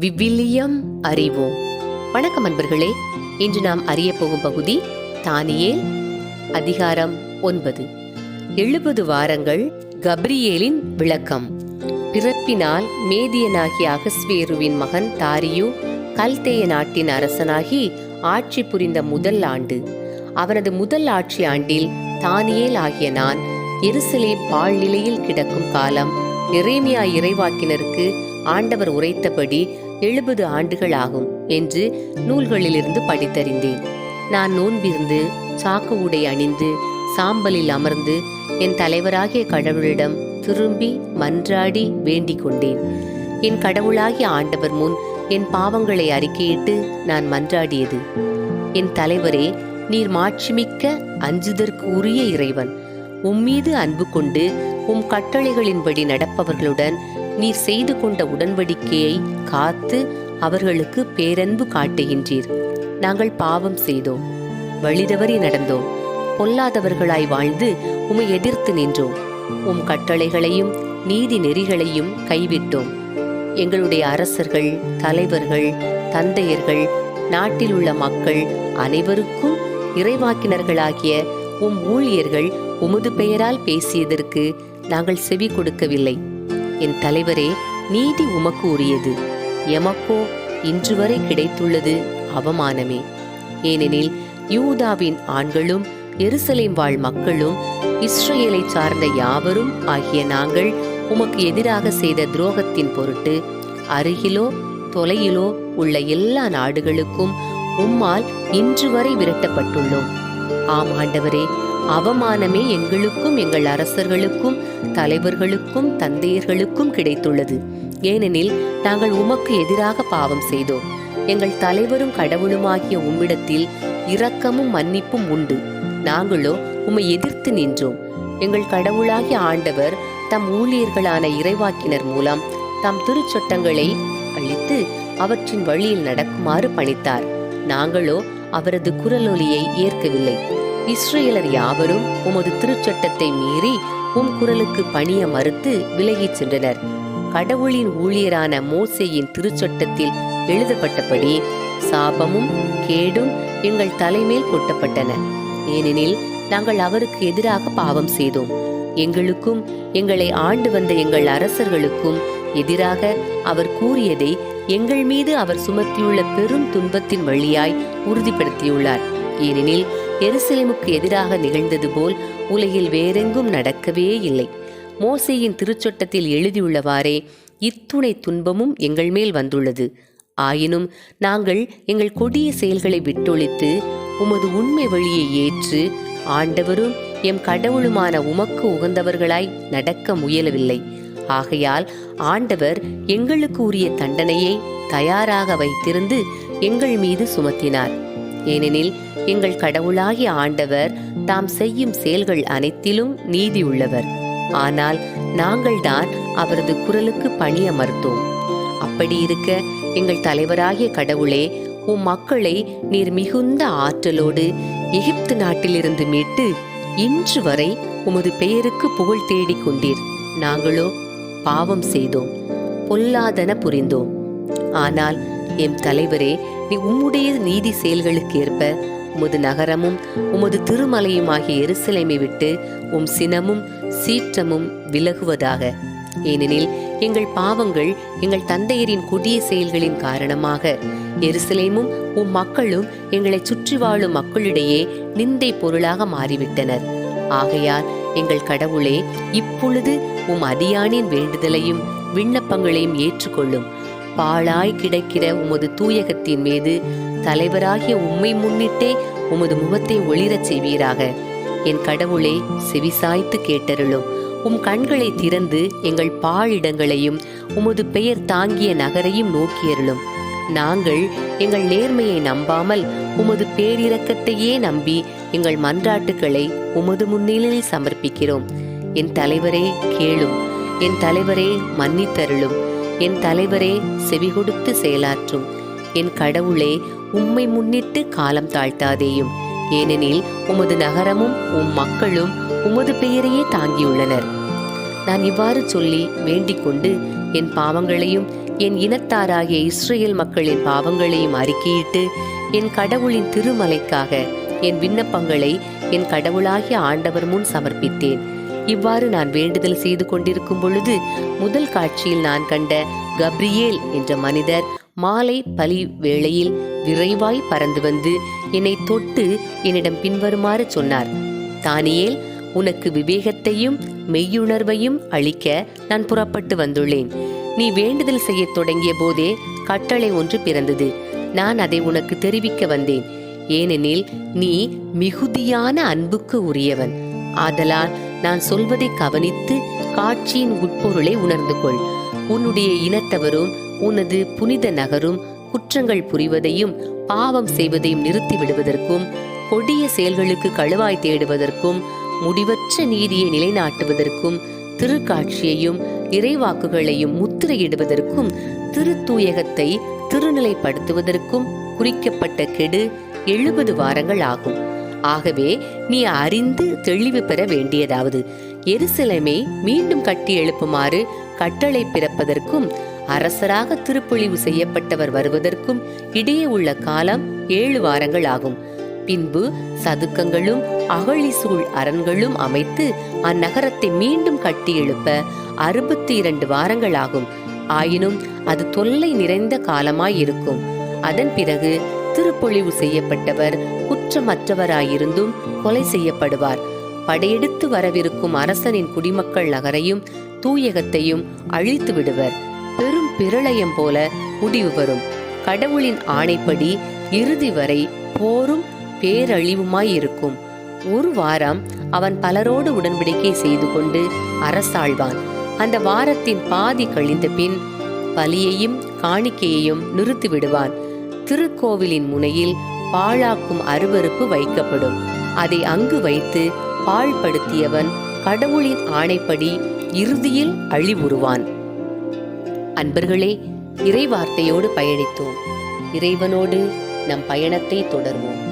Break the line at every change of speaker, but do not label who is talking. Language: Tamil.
விவிலியம் அறிவோம். வணக்கம் அன்பர்களே இன்று நாம் அறிய போகும் பகுதி தானியே அதிகாரம் ஒன்பது. எழுபது வாரங்கள் கப்ரியேலின் விளக்கம். பிறப்பினால் மேதியனாகிய அகஸ்வேருவின் மகன் தாரியு கல்தேய நாட்டின் அரசனாகி ஆட்சி புரிந்த முதல் ஆண்டு. அவனது முதல் ஆட்சி ஆண்டில் தானியேல் ஆகிய நான் எருசலே பாழ்நிலையில் கிடக்கும் காலம் எரேமியா இறைவாக்கினருக்கு ஆண்டவர் உரைத்தபடி எழுபது ஆண்டுகள் ஆகும் என்று நூல்களிலிருந்து படித்தறிந்தேன். நான் நோன்பிருந்து சாக்கு உடை அணிந்து சாம்பலில் அமர்ந்து என் தலைவராகிய கடவுளிடம் திரும்பி மன்றாடி வேண்டிக் கொண்டேன். என் கடவுளாகிய ஆண்டவர் முன் என் பாவங்களை அறிக்கையிட்டு நான் மன்றாடியது. என் தலைவரே நீர் மாட்சிமிக்க அஞ்சுதற்கு உரிய இறைவன். உம்மீது அன்பு கொண்டு உம் கட்டளைகளின்படி நடப்பவர்களுடன் நீர் செய்து கொண்ட உடன்படிக்கையை காத்து அவர்களுக்கு பேரன்பு காட்டுகின்றீர். நாங்கள் பாவம் செய்தோம். வழிதவறி நடந்தோம். பொல்லாதவர்களாய் வாழ்ந்து உம்மை எதிர்த்து நின்றோம். உம் கட்டளைகளையும் நீதி நெறிகளையும் கைவிட்டோம். எங்களுடைய அரசர்கள் தலைவர்கள் தந்தையர்கள் நாட்டில் உள்ள மக்கள் அனைவருக்கும் இறைவாக்கினர்களாகிய உம் ஊழியர்கள் உமது பெயரால் பேசியதற்கு நாங்கள் செவி கொடுக்கவில்லை. என் தலைவரே நீதி உமக்கு உரியது. எமக்கோ இன்று வரை கிடைத்துள்ளது அவமானமே. ஏனெனில் யூதாவின் ஆண்களும் எருசலேம் வாழ் மக்களும் இஸ்ரேலை சார்ந்த யாவரும் ஆகிய நாங்கள் உமக்கு எதிராக செய்த துரோகத்தின் பொருட்டு அருகிலோ தொலையிலோ உள்ள எல்லா நாடுகளுக்கும் உம்மால் இன்று வரை விரட்டப்பட்டுள்ளோம். ஆம் ஆண்டவரே அவமானமே எங்களுக்கும் எங்கள் அரசர்களுக்கும் தலைவர்களுக்கும் தந்தையர்களுக்கும் கிடைத்துள்ளது. ஏனெனில் நாங்கள் உமக்கு எதிராக பாவம் செய்தோம். எங்கள் தலைவரும் கடவுளுமாகிய உம்மிடத்தில் இரக்கமும் மன்னிப்பும் உண்டு. நாங்களோ உம்மை எதிர்த்து நின்றோம். எங்கள் கடவுளாகிய ஆண்டவர் தம் ஊழியர்களான இறைவாக்கினர் மூலம் தம் திருச்சட்டங்களை அழித்து அவற்றின் வழியில் நடக்குமாறு பணித்தார். நாங்களோ அவரது குரலொலியை ஏற்கவில்லை. இஸ்ரேலர் யாவரும் உமது திருச்சட்டத்தை மீறி உம் குரலுக்கு பணிய மறுத்து விலகிச் சென்றனர். கடவுளின் ஊழியரான மோசேயின் திருச்சட்டத்தில் எழுதப்பட்டபடி சாபமும் கேடும் எங்கள் தலைமேல் கொட்டப்பட்டன. ஏனெனில் நாங்கள் அவருக்கு எதிராக பாவம் செய்தோம். எங்களுக்கும் எங்களை ஆண்டு வந்த எங்கள் அரசர்களுக்கும் எதிராக அவர் கூறியதை எங்கள் மீது அவர் சுமத்தியுள்ள பெரும் துன்பத்தின் வழியாய் உறுதிப்படுத்தியுள்ளார். ஏனெனில் எருசலேமுக்கு எதிராக நிகழ்ந்தது போல் உலகில் வேறெங்கும் நடக்கவே இல்லை. மோசையின் திருச்சட்டத்தில் எழுதியுள்ளவாறே இத்துணை துன்பமும் எங்கள் மேல் வந்துள்ளது. ஆயினும் நாங்கள் எங்கள் கொடிய செயல்களை விட்டொழித்து உமது உண்மை வழியை ஏற்று ஆண்டவரும் எம் கடவுளுமான உமக்கு உகந்தவர்களாய் நடக்க முயலவில்லை. ஆகையால் ஆண்டவர் எங்களுக்கு உரிய தண்டனையை தயாராக வைத்திருந்து எங்கள் மீது சுமத்தினார். ஏனெனில் எங்கள் கடவுளாகிய ஆண்டவர் தாம் செய்யும் செயல்கள் அனைத்திலும் நீதி உள்ளவர் ஆனால் நாங்கள்தான் அவரது குரலுக்கு பணிய மறுத்தோம் அப்படி இருக்க எங்கள் தலைவராகிய கடவுளே உம் மக்களை நீர் மிகுந்த ஆற்றலோடு எகிப்து நாட்டிலிருந்து மீட்டு இன்று வரை உமது பெயருக்கு புகழ் தேடிக் கொண்டீர். நாங்களோ பாவம் செய்தோம் பொல்லாதன புரிந்தோம். ஆனால் எம் தலைவரே நீ உம்முடைய நீதி செயல்களுக்கு ஏற்ப உமது நகரமும் உமது திருமலையுமாகிய எருசலேமை விட்டு உம் சினமும் சீற்றமும் விலகுவதாக. ஏனெனில் எங்கள் பாவங்கள் எங்கள் தந்தையரின் கொடிய செயல்களின் காரணமாக. எருசலேமும் உம் மக்களும் எங்களை சுற்றி வாழும் மக்களிடையே நிந்தை பொருளாக மாறிவிட்டனர். ஆகையால் எங்கள் கடவுளே இப்பொழுது உம் அடியானின் வேண்டுதலையும் விண்ணப்பங்களையும் ஏற்றுக்கொள்ளும். பாழாய் கிடக்கிற உமது தூயகத்தின் மீது தலைவராகிய உம்மை முன்னிட்டே உமது முகத்தை ஒளிரச் செய்வீராக. என் கடவுளே செவிசாய்த்து கேட்டருளும். உம் கண்களை திறந்து எங்கள் பாழிடங்களையும் உமது பெயர் தாங்கிய நகரையும் நோக்கியருளும். நாங்கள் எங்கள் நேர்மையை நம்பாமல் உமது பேரிரக்கத்தையே நம்பி எங்கள் மன்றாட்டுக்களை உமது முன்னிலையில் சமர்ப்பிக்கிறோம். என் தலைவரே கேளும். என் தலைவரே மன்னித்தருளும். என் தலைவரே செவி கொடுத்து செயலாற்றும். என் கடவுளே உம்மை முன்னிட்டு காலம் தாழ்த்தாதேயும். ஏனெனில் உமது நகரமும் உம் மக்களும் உமது பெயரையே தாங்கியுள்ளனர். நான் இவ்வாறு சொல்லி வேண்டிக் கொண்டு என் பாவங்களையும் என் இனத்தாராகிய இஸ்ரேல் மக்களின் பாவங்களையும் அறிக்கையிட்டு என் கடவுளின் திருமலைக்காக என் விண்ணப்பங்களை என் கடவுளாகிய ஆண்டவர் முன் சமர்ப்பித்தேன். இவ்வாறு நான் வேண்டுதல் செய்து கொண்டிருக்கும் பொழுது முதல் காட்சியில் நான் கண்ட கப்ரியேல் என்ற மனிதர் மாலை பலி வேளையில் விரைவாய் பறந்து வந்து என்னை தொட்டு என்னிடம் பின்வருமாறு சொன்னார். தானியேல் உனக்கு விவேகத்தையும் மெய்யுணர்வையும் அளிக்க நான் புறப்பட்டு வந்துள்ளேன். நீ வேண்டுதல் செய்யத் தொடங்கிய போதே கட்டளை ஒன்று பிறந்தது. நான் அதை உனக்கு தெரிவிக்க வந்தேன். ஏனெனில் நீ மிகுதியான அன்புக்கு உரியவன். ஆதலால் நான் சொல்வதை கவனித்து காட்சியின் உட்பொருளை உணர்ந்து கொள். உன்னுடைய இனத்தவரும் உனது புனித நகரும் குற்றங்கள் புரிவதையும் பாவம் செய்வதையும் நிறுத்தி விடுவதற்கும் கொடிய செயல்களுக்கு கழுவாய் தேடுவதற்கும் முடிவற்ற நீதியை நிலைநாட்டுவதற்கும் திருக்காட்சியையும் இறைவாக்குகளையும் முத்திரையிடுவதற்கும் திருத்தூயகத்தை திருநிலைப்படுத்துவதற்கும் குறிக்கப்பட்ட கெடு எழுபது வாரங்கள் ஆகும். ஆகவே நீ அறிந்து தெளிவு பெற வேண்டியதாவது. எருசலேமை மீண்டும் கட்டி எழுப்புமாறு கட்டளை பிறப்பதற்கும் அரசராக திருப்பொழிவு செய்யப்பட்டவர் வருவதற்கும் இடையே உள்ள காலம் ஏழு வாரங்கள் ஆகும். பின்பு சதுக்கங்களும் அகழிசூழ் அரண்களும் அமைத்து அந்நகரத்தை மீண்டும் கட்டி எழுப்ப அறுபத்தி இரண்டு வாரங்கள் ஆகும். ஆயினும் அது தொல்லை நிறைந்த காலமாயிருக்கும். அதன் பிறகு திருப்பொழிவு செய்யப்பட்டவர் குற்றமற்றவராயிருந்தும் கொலை செய்யப்படுவார். படையெடுத்து வரவிருக்கும் அரசனின் குடிமக்கள் நகரையும் தூயகத்தையும் அழித்து விடுவர். பெரும் பிரளயம் போல முடிவு வரும். கடவுளின் ஆணைப்படி இறுதி வரை போரும் பேரழிவுமாயிருக்கும். ஒரு வாரம் அவன் பலரோடு உடன்படிக்கை செய்து கொண்டு அரசாழ்வான். அந்த வாரத்தின் பாதி கழிந்த பின் பலியையும் காணிக்கையையும் நிறுத்திவிடுவான். திருக்கோவிலின் முனையில் பாழாக்கும் அருவருப்பு வைக்கப்படும். அதை அங்கு வைத்து பாழ்படுத்தியவன் கடவுளின் ஆணைப்படி இறுதியில் அழிவுறுவான் அன்பர்களே இறைவார்த்தையோடு பயணித்தோம். இறைவனோடு நம் பயணத்தை தொடர்வோம்.